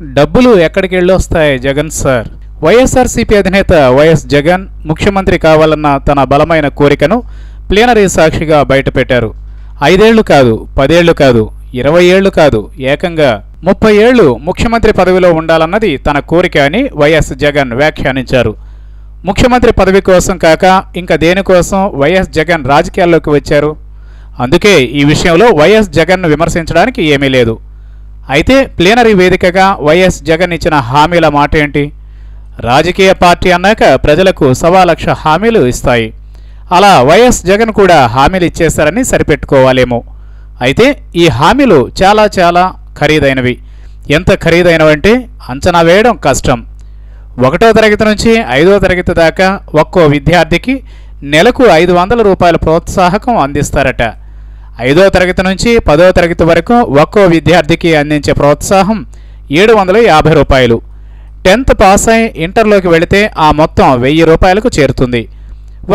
డబ్బులు ఎక్కడికి వెళ్ళొస్తాయి జగన్ సార్? వైఎస్ఆర్సీపీ అధినేత వైఎస్ జగన్ ముఖ్యమంత్రి కావాలన్న తన బలమైన కోరికను ప్లీనరీ సాక్షిగా బయటపెట్టారు. ఐదేళ్ళు కాదు పదేళ్ళు కాదు ఇరవై ఏళ్ళు కాదు ఏకంగా ముప్పై ఏళ్ళు ముఖ్యమంత్రి పదవిలో ఉండాలన్నది తన కోరిక అని వైఎస్ జగన్ వ్యాఖ్యానించారు. ముఖ్యమంత్రి పదవి కోసం కాక ఇంకా దేనికోసం వైఎస్ జగన్ రాజకీయాల్లోకి వచ్చారు? అందుకే ఈ విషయంలో వైఎస్ జగన్ను విమర్శించడానికి ఏమీ లేదు. అయితే ప్లీనరీ వేదికగా వైఎస్ జగన్ ఇచ్చిన హామీల మాట ఏంటి? రాజకీయ పార్టీ అన్నాక ప్రజలకు సవా లక్ష హామీలు ఇస్తాయి. అలా వైఎస్ జగన్ కూడా హామీలు ఇచ్చేశారని సరిపెట్టుకోవాలేమో. అయితే ఈ హామీలు చాలా చాలా ఖరీదైనవి. ఎంత ఖరీదైనవంటే అంచనా వేయడం కష్టం. ఒకటో తరగతి నుంచి ఐదో తరగతి దాకా ఒక్కో విద్యార్థికి నెలకు ఐదు వందల రూపాయల ప్రోత్సాహకం అందిస్తారట. ఐదో తరగతి నుంచి పదో తరగతి వరకు ఒక్కో విద్యార్థికి అందించే ప్రోత్సాహం ఏడు వందల యాభై రూపాయలు. టెన్త్ పాస్ అయి ఇంటర్లోకి వెళితే ఆ మొత్తం వెయ్యి రూపాయలకు చేరుతుంది.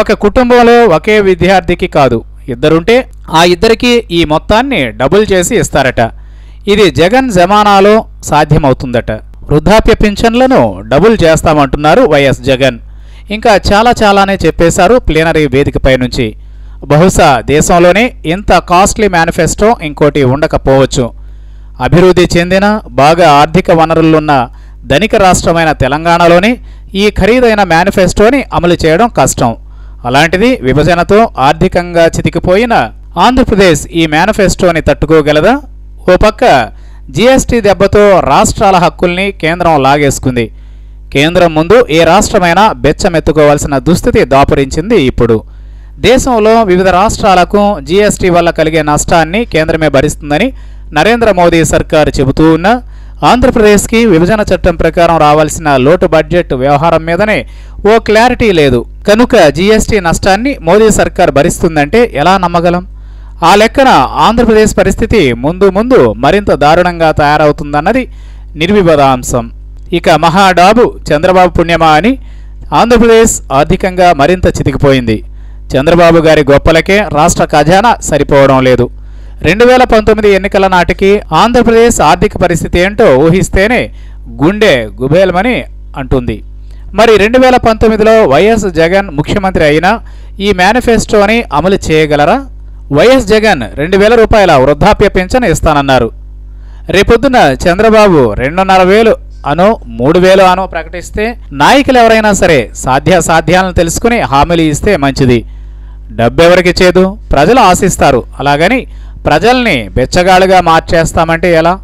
ఒక కుటుంబంలో ఒకే విద్యార్థికి కాదు ఇద్దరుంటే ఆ ఇద్దరికి ఈ మొత్తాన్ని డబుల్ చేసి ఇస్తారట. ఇది జగన్ జమానాలో సాధ్యమవుతుందట. వృద్ధాప్య పింఛన్లను డబుల్ చేస్తామంటున్నారు వైఎస్ జగన్. ఇంకా చాలా చాలానే చెప్పేశారు ప్లీనరీ వేదికపై నుంచి. బహుశా దేశంలోనే ఇంత కాస్ట్లీ మేనిఫెస్టో ఇంకోటి ఉండకపోవచ్చు. అభివృద్ధి చెందిన బాగా ఆర్థిక వనరులున్న ధనిక రాష్ట్రమైన తెలంగాణలోనే ఈ ఖరీదైన మేనిఫెస్టోని అమలు చేయడం కష్టం. అలాంటిది విభజనతో ఆర్థికంగా చితికిపోయిన ఆంధ్రప్రదేశ్ ఈ మేనిఫెస్టోని తట్టుకోగలదా? ఓ పక్క జీఎస్టీ దెబ్బతో రాష్ట్రాల హక్కుల్ని కేంద్రం లాగేసుకుంది. కేంద్రం ముందు ఏ రాష్ట్రమైనా బెచ్చమెత్తుకోవాల్సిన దుస్థితి దాపురించింది ఇప్పుడు. దేశంలో వివిధ రాష్ట్రాలకు జీఎస్టీ వల్ల కలిగే నష్టాన్ని కేంద్రమే భరిస్తుందని నరేంద్ర మోదీ సర్కార్ చెబుతూ ఉన్నా ఆంధ్రప్రదేశ్కి విభజన చట్టం ప్రకారం రావాల్సిన లోటు బడ్జెట్ వ్యవహారం మీదనే ఓ క్లారిటీ లేదు. కనుక జీఎస్టీ నష్టాన్ని మోదీ సర్కార్ భరిస్తుందంటే ఎలా నమ్మగలం? ఆ లెక్కన ఆంధ్రప్రదేశ్ పరిస్థితి ముందు ముందు మరింత దారుణంగా తయారవుతుందన్నది నిర్వివాదాంశం. ఇక మహాడాబు చంద్రబాబు పుణ్యమా అని ఆంధ్రప్రదేశ్ ఆర్థికంగా మరింత చితికిపోయింది. చంద్రబాబు గారి గొప్పలకే రాష్ట్ర ఖజానా సరిపోవడం లేదు. రెండు వేల పంతొమ్మిది ఎన్నికల నాటికి ఆంధ్రప్రదేశ్ ఆర్థిక పరిస్థితి ఏంటో ఊహిస్తేనే గుండె గుబేలమని అంటుంది. మరి రెండు వేల పంతొమ్మిదిలో వైఎస్ జగన్ ముఖ్యమంత్రి అయినా ఈ మేనిఫెస్టోని అమలు చేయగలరా? వైఎస్ జగన్ రెండు వేల రూపాయల వృద్ధాప్య పింఛను ఇస్తానన్నారు. రేపొద్దున చంద్రబాబు రెండున్నర వేలు అనో మూడు వేలు అనో ప్రకటిస్తే నాయకులు ఎవరైనా సరే సాధ్యాసాధ్యాలను తెలుసుకుని హామీలు ఇస్తే మంచిది. డబ్బెవరికి చేదు? ప్రజలు ఆశిస్తారు. అలాగని ప్రజల్ని బెచ్చగాళ్ళుగా మార్చేస్తామంటే ఎలా?